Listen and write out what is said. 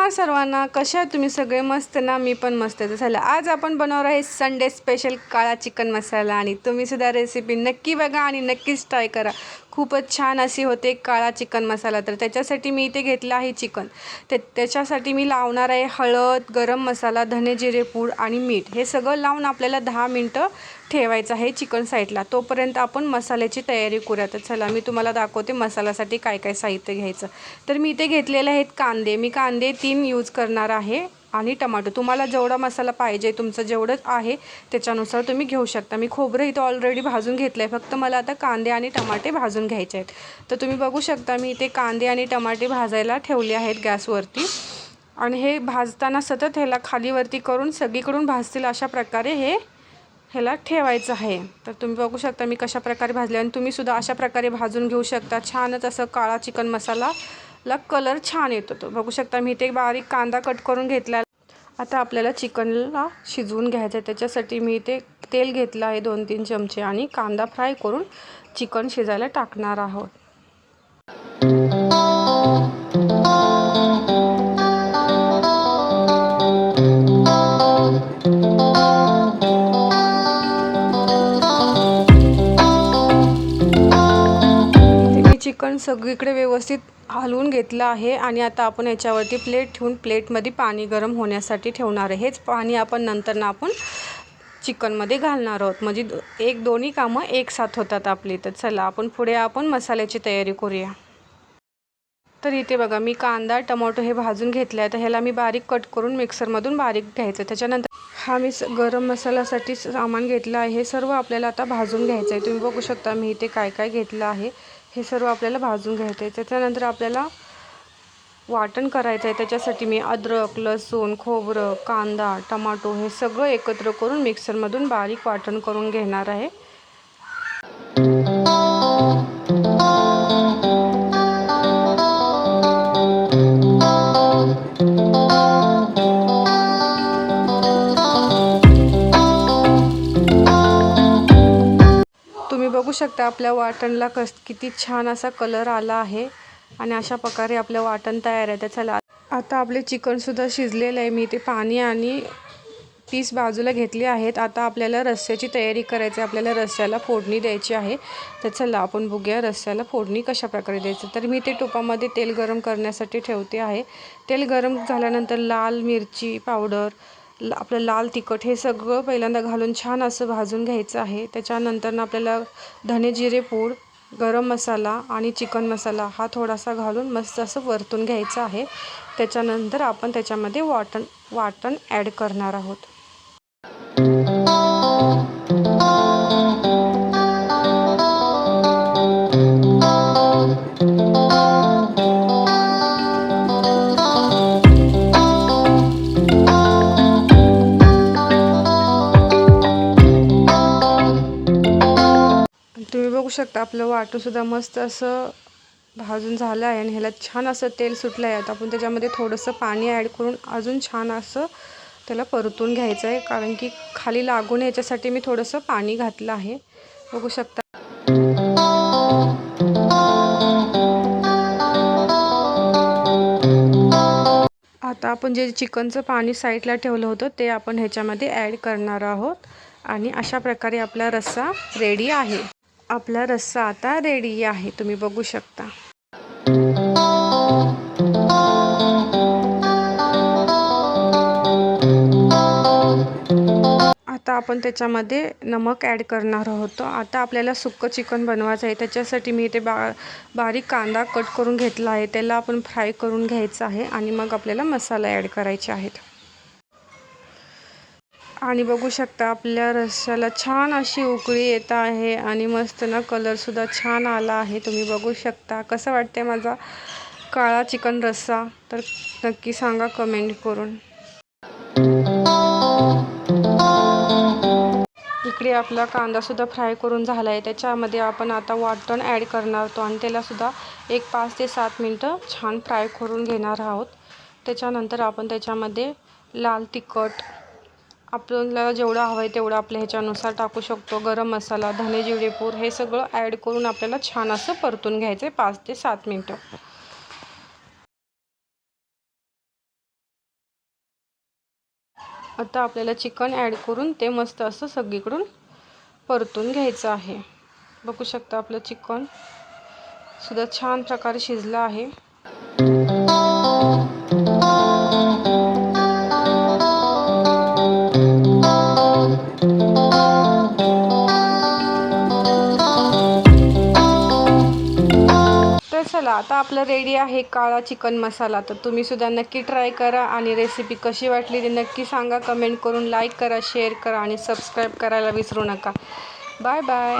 नमस्कार सर्वांना. कशा तुम्ही सगळे? मस्त ना? मी पण मस्त तर झालं आज आपण बनवणार आहे संडे स्पेशल काळा चिकन मसाला आणि तुम्ही सुद्धा रेसिपी नक्की बघा आणि नक्कीच ट्राय करा. खूपच छान अशी होते काळा चिकन मसाला. तर त्याच्यासाठी मी इथे घेतला आहे चिकन. ते त्याच्यासाठी मी लावणार आहे हळद गरम मसाला धने जिरे पूड आणि मीठ. हे सगळं लावून आपल्याला दहा मिनटं ठेवायचं आहे चिकन साईडला. तोपर्यंत आपण मसाल्याची तयारी करूया. तर चला मी तुम्हाला दाखवते मसाल्यासाठी काय काय साहित्य घ्यायचं. तर मी इथे घेतलेले आहेत कांदे. मी कांदे तीन यूज करणार आहे. आणि टमाटो. तुम्हाला जेवढा मसाला पाहिजे तुमचं जेवढं आहे त्याच्यानुसार तुम्ही घेऊ शकता. मी खोबरं इथं ऑलरेडी भाजून घेतलं आहे फक्त मला आता कांदे आणि टमाटे भाजून घ्यायचे आहेत. तर तुम्ही बघू शकता मी इथे कांदे आणि टमाटे भाजायला ठेवले आहेत गॅसवरती. आणि हे भाजताना सतत ह्याला खालीवरती करून सगळीकडून भाजतील अशा प्रकारे हे ह्याला ठेवायचं आहे. तर तुम्ही बघू शकता मी कशा प्रकारे भाजले. आणि तुम्हीसुद्धा अशा प्रकारे भाजून घेऊ शकता. छानच असं काळा चिकन मसाला ला कलर छान येतो तो. बघू शकता मी इथे बारीक कांदा कट करून घेतला. आता आपल्याला चिकनला शिजवून घ्यायचं आहे. त्याच्यासाठी मी इथे तेल घेतलं आहे दोन तीन चमचे आणि कांदा फ्राय करून चिकन शिजायला टाकणार आहोत. चिकन सगळीकडे व्यवस्थित हलवून घेतलं आहे आणि आता आपण याच्यावरती प्लेट ठेवून प्लेटमध्ये पाणी गरम होण्यासाठी ठेवणार आहे. हेच पाणी आपण नंतर ना आपण चिकनमध्ये घालणार आहोत. म्हणजे एक दोन्ही कामं एकसाथ होतात आपली. तर चला आपण पुढे आपण मसाल्याची तयारी करूया. तर इथे बघा मी कांदा टमाटो हे भाजून घेतलं आहे तर ह्याला मी बारीक कट करून मिक्सरमधून बारीक घ्यायचं. त्याच्यानंतर हा मी स गरम मसाल्यासाठी सामान घेतलं आहे. हे सर्व आपल्याला आता भाजून घ्यायचं आहे. तुम्ही बघू शकता मी इथे काय काय घेतलं आहे. हे सर्व आपल्याला भाजून घ्यायचं आहे. त्याच्यानंतर आपल्याला वाटण करायचं आहे. त्याच्यासाठी मी अद्रक लसूण खोबरं कांदा टमाटो हे सगळं एकत्र करून मिक्सरमधून बारीक वाटण करून घेणार आहे. बघू शकता आपल्या वाटणला कस किती छान असा कलर आला आहे. आणि अशा प्रकारे आपलं वाटण तयार आहे. त्याचा आता आपले चिकनसुद्धा शिजलेलं आहे. मी ते पाणी आणि पीस बाजूला घेतले आहेत. आता आपल्याला रस्स्याची तयारी करायची आहे. आपल्याला रस्स्याला फोडणी द्यायची आहे. तर चला आपण बघूया रस्स्याला फोडणी कशा प्रकारे द्यायचं. तर मी ते टोपामध्ये तेल गरम करण्यासाठी ठेवते आहे. तेल गरम झाल्यानंतर लाल मिरची पावडर आपलं लाल तिखट हे सगळं पहिल्यांदा घालून छान असं भाजून घ्यायचं आहे. त्याच्यानंतर आपल्याला धने जिरे पूड गरम मसाला आणि चिकन मसाला हा थोडासा घालून मस्त असं वरतून घ्यायचं आहे. त्याच्यानंतर आपण त्याच्यामध्ये वाटण वाटण ॲड करणार आहोत. शकता. आपलं वाटूसुद्धा मस्त असं भाजून झालं आहे आणि ह्याला छान असं तेल सुटलं आहे. आता आपण त्याच्यामध्ये थोडंसं पाणी ॲड करून अजून छान असं त्याला परतून घ्यायचं आहे. कारण की खाली लागून याच्यासाठी मी थोडंसं पाणी घातलं आहे. बघू शकता. आता आपण जे चिकनचं पाणी साईडला ठेवलं होतं ते आपण ह्याच्यामध्ये ॲड करणार आहोत. आणि अशा प्रकारे आपला रस्सा रेडी आहे. आपला रस्सा आता रेडी आहे. तुम्ही बघू शकता. आता आपण त्याच्यामध्ये नमक ॲड करणार आहोत. आता आपल्याला सुक्कं चिकन बनवायचं आहे. त्याच्यासाठी मी इथे बा बारीक कांदा कट करून घेतला आहे. त्याला आपण फ्राय करून घ्यायचं आहे आणि मग आपल्याला मसाला ॲड करायचे आहेत. आणि बघू शकता आपल्या रस्स्याला छान अशी उकळी येत आहे आणि मस्त ना कलरसुद्धा छान आला आहे. तुम्ही बघू शकता. कसं वाटते माझा काळा चिकन रस्सा? तर नक्की सांगा कमेंट करून. इकडे आपला कांदासुद्धा फ्राय करून झाला आहे त्याच्यामध्ये आपण आता वाटण ॲड करणार होतो आणि त्यालासुद्धा एक पाच ते सात मिनटं छान फ्राय करून घेणार आहोत. त्याच्यानंतर आपण त्याच्यामध्ये लाल तिखट आपल्याला जेवढं हवं आहे तेवढं आपल्या ह्याच्यानुसार टाकू शकतो. गरम मसाला धने जिरे हे सगळं ॲड करून आपल्याला छान असं परतून घ्यायचं आहे पाच ते सात मिनटं. आता आपल्याला चिकन ॲड करून ते मस्त असं सगळीकडून परतून घ्यायचं आहे. बघू शकता आपलं चिकन सुद्धा छान प्रकारे शिजलं आहे. तर चला आता आपलं रेडी आहे काळा चिकन मसाला. तर तुम्हीसुद्धा नक्की ट्राय करा आणि रेसिपी कशी वाटली ते नक्की सांगा. कमेंट करून लाईक करा शेअर करा आणि सबस्क्राईब करायला विसरू नका. Bye bye